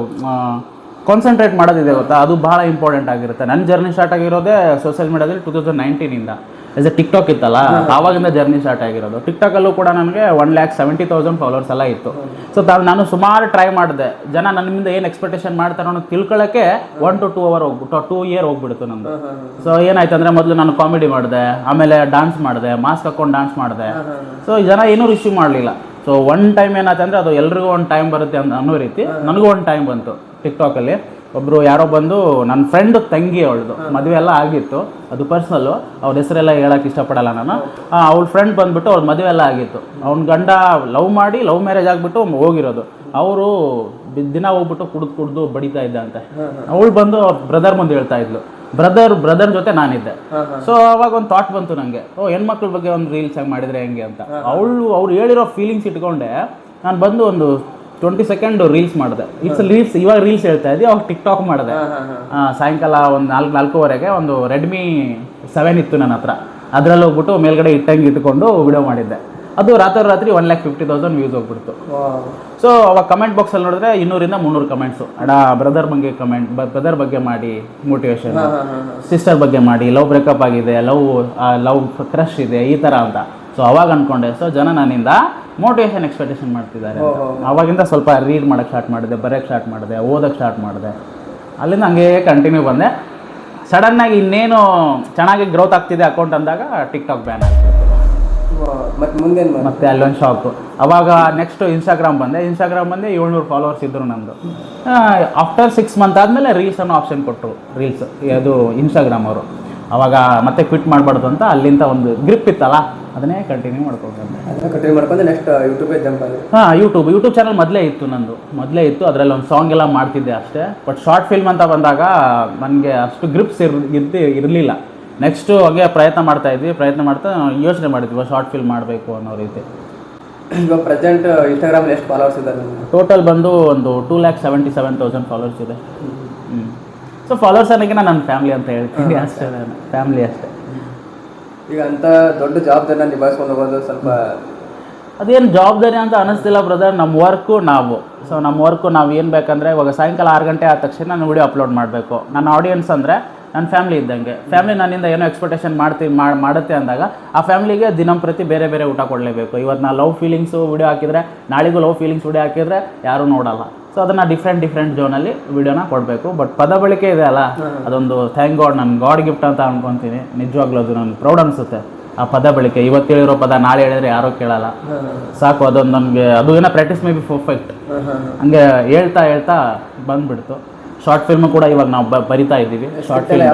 ಕಾನ್ಸಂಟ್ರೇಟ್ ಮಾಡೋದಿದೆ ಗೊತ್ತಾ? ಅದು ಭಾಳ ಇಂಪಾರ್ಟೆಂಟ್ ಆಗಿರುತ್ತೆ. ನನ್ನ ಜರ್ನಿ ಸ್ಟಾರ್ಟ್ ಆಗಿರೋದೇ ಸೋಷಿಯಲ್ ಮೀಡಿಯಾದಲ್ಲಿ ಟೂ ತೌಸಂಡ್ ನೈನ್ಟೀನಿಂದ ಎಸ್ ಎ ಟಿಕ್ಟಾಕ್ ಇತ್ತಲ್ಲ ಆವಾಗಿಂದ ಜರ್ನಿ ಸ್ಟಾರ್ಟ್ ಆಗಿರೋದು. ಟಿಕ್ಟಾಕಲ್ಲೂ ಕೂಡ ನನಗೆ one lakh seventy thousand followers ಎಲ್ಲ ಇತ್ತು. ಸೊ ನಾನು ಸುಮಾರು ಟ್ರೈ ಮಾಡಿದೆ. ಜನ ನನ್ನಿಂದ ಏನು ಎಕ್ಸ್ಪೆಕ್ಟೇಷನ್ ಮಾಡ್ತಾರೆ ಅನ್ನೋ ತಿಳ್ಕೊಳ್ಳೋಕ್ಕೆ ಒನ್ ಟು ಟೂ ಅವರ್ ಹೋಗ್ಬಿಟ್ಟು ಟೂ ಇಯರ್ ಹೋಗ್ಬಿಡ್ತು ನಂದು. ಸೊ ಏನಾಯ್ತು ಅಂದರೆ ಮೊದಲು ನಾನು ಕಾಮಿಡಿ ಮಾಡಿದೆ ಆಮೇಲೆ ಡಾನ್ಸ್ ಮಾಡಿದೆ ಮಾಸ್ಕ್ ಹಾಕೊಂಡು ಡಾನ್ಸ್ ಮಾಡಿದೆ. ಸೊ ಜನ ಏನೂ ರಿಸೀವ್ ಮಾಡಲಿಲ್ಲ. ಸೊ ಒನ್ ಟೈಮ್ ಏನಾಯ್ತು ಅಂದರೆ ಅದು ಎಲ್ರಿಗೂ ಒಂದು ಟೈಮ್ ಬರುತ್ತೆ ಅಂತ ಅನ್ನೋ ರೀತಿ ನನಗೂ ಒಂದು ಟೈಮ್ ಬಂತು ಟಿಕ್ಟಾಕಲ್ಲಿ ಒಬ್ಬರು ಯಾರೋ ಬಂದು ನನ್ನ ಫ್ರೆಂಡ್ ತಂಗಿ ಅವಳದು. ಮದುವೆ ಎಲ್ಲ ಆಗಿತ್ತು. ಅದು ಪರ್ಸ್ನಲ್ಲು ಅವ್ರ ಹೆಸರೆಲ್ಲ ಹೇಳಕ್ಕೆ ಇಷ್ಟಪಡಲ್ಲ ನಾನು. ಅವ್ಳ ಫ್ರೆಂಡ್ ಬಂದುಬಿಟ್ಟು ಅವ್ರ ಮದುವೆ ಎಲ್ಲ ಆಗಿತ್ತು. ಅವ್ನ ಗಂಡ ಲವ್ ಮಾಡಿ ಲವ್ ಮ್ಯಾರೇಜ್ ಆಗಿಬಿಟ್ಟು ಹೋಗಿರೋದು. ಅವರು ದಿನ ಹೋಗ್ಬಿಟ್ಟು ಕುಡ್ದು ಕುಡ್ದು ಬಡಿತಾ ಇದ್ದ ಅಂತೆ. ಅವಳು ಬಂದು ಅವ್ರ ಬ್ರದರ್ ಮುಂದೆ ಹೇಳ್ತಾ ಇದ್ಲು. ಬ್ರದರ್ ಬ್ರದರ್ ಜೊತೆ ನಾನಿದ್ದೆ. ಸೊ ಅವಾಗ ಒಂದು ಥಾಟ್ ಬಂತು ನನಗೆ ಓ ಹೆಣ್ಮಕ್ಳ ಬಗ್ಗೆ ಒಂದು ರೀಲ್ಸ್ ಆಗಿ ಮಾಡಿದ್ರೆ ಹೆಂಗೆ ಅಂತ. ಅವಳು ಅವ್ರು ಹೇಳಿರೋ ಫೀಲಿಂಗ್ಸ್ ಇಟ್ಕೊಂಡೆ. ನಾನು ಬಂದು ಒಂದು ಟ್ವೆಂಟಿ ಸೆಕೆಂಡ್ ರೀಲ್ಸ್ ಮಾಡಿದೆ. ಇಟ್ಸ್ ರೀಲ್ಸ್ ಇವಾಗ ರೀಲ್ಸ್ ಹೇಳ್ತಾ ಇದ್ದೀವಿ ಅವಾಗ ಟಿಕ್ ಟಾಕ್ ಮಾಡಿದೆ ಸಾಯಂಕಾಲ ಒಂದು ನಾಲ್ಕು ನಾಲ್ಕೂವರೆಗೆ ಒಂದು ರೆಡ್ಮಿ ಸೆವೆನ್ ಇತ್ತು ನನ್ನ ಹತ್ರ. ಅದರಲ್ಲಿ ಹೋಗ್ಬಿಟ್ಟು ಮೇಲ್ಗಡೆ ಇಟ್ಟಂಗೆ ಇಟ್ಕೊಂಡು ವಿಡಿಯೋ ಮಾಡಿದ್ದೆ. ಅದು ರಾತ್ರಿ ರಾತ್ರಿ one lakh fifty thousand views ಹೋಗ್ಬಿಡ್ತು. ಸೊ ಅವಾಗ ಕಮೆಂಟ್ ಬಾಕ್ಸಲ್ಲಿ ನೋಡಿದ್ರೆ ಇನ್ನೂರಿಂದ ಮುನ್ನೂರು ಕಮೆಂಟ್ಸು ಅಡ ಬ್ರದರ್ ಬಗ್ಗೆ ಕಮೆಂಟ್ ಬ್ರದರ್ ಬಗ್ಗೆ ಮಾಡಿ ಮೋಟಿವೇಶನ್ ಸಿಸ್ಟರ್ ಬಗ್ಗೆ ಮಾಡಿ ಲವ್ ಬ್ರೇಕಪ್ ಆಗಿದೆ ಲವ್ ಲವ್ ಕ್ರಶ್ ಇದೆ ಈ ಥರ ಅಂತ. ಸೊ ಅವಾಗ ಅನ್ಕೊಂಡೆ. ಸೊ ಜನ ನನ್ನಿಂದ ಮೋಟಿವೇಶನ್ ಎಕ್ಸ್ಪೆಕ್ಟೇಷನ್ ಮಾಡ್ತಿದ್ದಾರೆ. ಅವಾಗಿಂದ ಸ್ವಲ್ಪ ರೀಡ್ ಮಾಡೋಕ್ಕೆ ಸ್ಟಾರ್ಟ್ ಮಾಡಿದೆ ಬರೆಯೋಕ್ಕೆ ಸ್ಟಾರ್ಟ್ ಮಾಡಿದೆ ಓದೋಕ್ಕೆ ಸ್ಟಾರ್ಟ್ ಮಾಡಿದೆ. ಅಲ್ಲಿಂದ ಹಂಗೆ ಕಂಟಿನ್ಯೂ ಬಂದೆ. ಸಡನ್ನಾಗಿ ಇನ್ನೇನು ಚೆನ್ನಾಗಿ ಗ್ರೋತ್ ಆಗ್ತಿದೆ ಅಕೌಂಟ್ ಅಂದಾಗ ಟಿಕ್ ಟಾಕ್ ಬ್ಯಾನ್ ಆಗ್ತಿತ್ತು ಮತ್ತೆ ಮುಂದೆ ಮತ್ತೆ ಅಲ್ಲೊಂದು ಶಾಕು ಅವಾಗ ನೆಕ್ಸ್ಟ್ ಇನ್ಸ್ಟಾಗ್ರಾಮ್ ಬಂದೆ. ಇನ್ಸ್ಟಾಗ್ರಾಮ್ ಬಂದೆ ಏಳ್ನೂರು ಫಾಲೋವರ್ಸ್ ಇದ್ದರು ನಂದು. ಆಫ್ಟರ್ ಸಿಕ್ಸ್ ಮಂತ್ ಆದಮೇಲೆ ರೀಲ್ಸ್ ಅನ್ನೋ ಆಪ್ಷನ್ ಕೊಟ್ಟರು ರೀಲ್ಸ್ ಅದು ಇನ್ಸ್ಟಾಗ್ರಾಮ್ ಅವರು. ಅವಾಗ ಮತ್ತೆ ಕ್ವಿಟ್ ಮಾಡಬಾರ್ದು ಅಂತ ಅಲ್ಲಿಂದ ಒಂದು ಗ್ರಿಪ್ ಇತ್ತಲ್ಲ ಅದನ್ನೇ ಕಂಟಿನ್ಯೂ ಮಾಡ್ಕೊಂಡು. ಕಂಟಿನ್ಯೂ ಮಾಡ್ಕೊಂಡು ನೆಕ್ಸ್ಟ್ ಜಂಪ್ ಹಾಂ ಯೂಟ್ಯೂಬ್ ಯೂಟ್ಯೂಬ್ ಚಾನಲ್ ಮೊದಲೇ ಇತ್ತು ನಂದು. ಮೊದಲೇ ಇತ್ತು ಅದರಲ್ಲಿ ಒಂದು ಸಾಂಗ್ ಎಲ್ಲ ಮಾಡ್ತಿದ್ದೆ ಅಷ್ಟೇ. ಬಟ್ ಶಾರ್ಟ್ ಫಿಲ್ಮ್ ಅಂತ ಬಂದಾಗ ನನಗೆ ಅಷ್ಟು ಗ್ರಿಪ್ಸ್ ಇರ್ ಇದ್ದು ಇರಲಿಲ್ಲ. ನೆಕ್ಸ್ಟು ಹಾಗೆ ಪ್ರಯತ್ನ ಮಾಡ್ತಾ ಇದ್ವಿ. ಪ್ರಯತ್ನ ಮಾಡ್ತಾ ಯೋಚನೆ ಮಾಡಿದ್ವಿ ಶಾರ್ಟ್ ಫಿಲ್ಮ್ ಮಾಡಬೇಕು ಅನ್ನೋ ರೀತಿ. ಇವಾಗ ಪ್ರೆಸೆಂಟ್ ಇನ್ಸ್ಟಾಗ್ರಾಮಲ್ಲಿ ಎಷ್ಟು ಫಾಲೋವರ್ಸ್ ಇದ್ದಾರೆ ಟೋಟಲ್ ಬಂದು ಒಂದು two lakh seventy seven thousand followers ಇದೆ ಸೊ ಫಾಲೋವರ್ಸ್ ಅನ್ನೋಕೆ ನನ್ನ ಫ್ಯಾಮ್ಲಿ ಅಂತ ಹೇಳ್ತೀನಿ. ಅಷ್ಟೇ ಫ್ಯಾಮ್ಲಿ ಅಷ್ಟೇ. ಈಗ ಅಂತ ದೊಡ್ಡ ಜವಾಬ್ದಾರಿನ ನಿಭಾಯಿಸ್ಕೊಂಡು ಹೋಗೋದು ಸ್ವಲ್ಪ ಅದೇನು ಜವಾಬ್ದಾರಿ ಅಂತ ಅನಿಸ್ತಿಲ್ಲ ಬ್ರದರ್ ನಮ್ಮ ವರ್ಕು ನಾವು. ಸೊ ನಮ್ಮ ವರ್ಕು ನಾವು ಏನು ಬೇಕಂದರೆ ಇವಾಗ ಸಾಯಂಕಾಲ ಆರು ಗಂಟೆ ಆದ ತಕ್ಷಣ ನಾನು ವಿಡಿಯೋ ಅಪ್ಲೋಡ್ ಮಾಡಬೇಕು. ನನ್ನ ಆಡಿಯನ್ಸ್ ಅಂದರೆ ನನ್ನ ಫ್ಯಾಮಿಲಿ ಇದ್ದಂಗೆ. ಫ್ಯಾಮಿಲಿ ನನ್ನಿಂದ ಏನೋ ಎಕ್ಸ್ಪೆಕ್ಟೇಷನ್ ಮಾಡ್ತೀನಿ ಮಾಡಿ ಮಾಡುತ್ತೆ ಅಂದಾಗ ಆ ಫ್ಯಾಮ್ಲಿಗೆ ದಿನಂಪ್ರತಿ ಬೇರೆ ಬೇರೆ ಊಟ ಕೊಡಲೇಬೇಕು. ಇವತ್ತು ನಾನು ಲವ್ ಫೀಲಿಂಗ್ಸು ವಿಡಿಯೋ ಹಾಕಿದರೆ ನಾಳೆಗೂ ಲವ್ ಫೀಲಿಂಗ್ಸ್ ವಿಡಿಯೋ ಹಾಕಿದರೆ ಯಾರೂ ನೋಡಲ್ಲ. ಸೊ ಅದನ್ನು ಡಿಫ್ರೆಂಟ್ ಡಿಫ್ರೆಂಟ್ ಝೋನಲ್ಲಿ ವಿಡಿಯೋನ ಕೊಡಬೇಕು. ಬಟ್ ಪದ ಬಳಕೆ ಇದೆ ಅಲ್ಲ? ಅದೊಂದು ಥ್ಯಾಂಕ್ ಗಾಡ್ ನನ್ನ ಗಾಡ್ ಗಿಫ್ಟ್ ಅಂತ ಅನ್ಕೊತೀನಿ. ನಿಜವಾಗ್ಲೂ ಅದು ನನಗೆ ಪ್ರೌಡ್ ಅನಿಸುತ್ತೆ ಆ ಪದ ಬಳಿಕೆ. ಇವತ್ತು ಹೇಳಿರೋ ಪದ ನಾಳೆ ಹೇಳಿದ್ರೆ ಯಾರೂ ಕೇಳಲ್ಲ. ಸಾಕು ಅದೊಂದು ನನಗೆ ಅದು ಏನೋ ಪ್ರಾಕ್ಟೀಸ್ ಮೇ ಬಿ ಪರ್ಫೆಕ್ಟ್ ಹಂಗೆ ಹೇಳ್ತಾ ಹೇಳ್ತಾ ಬಂದ್ಬಿಡ್ತು. ಶಾರ್ಟ್ ಫಿಲ್ಮ್ ಕೂಡ ಇವಾಗ ನಾವು ಬ- ಬರಿತಾ ಇದ್ದೀವಿ. ಶಾರ್ಟ್ ಫಿಲ್ಮ್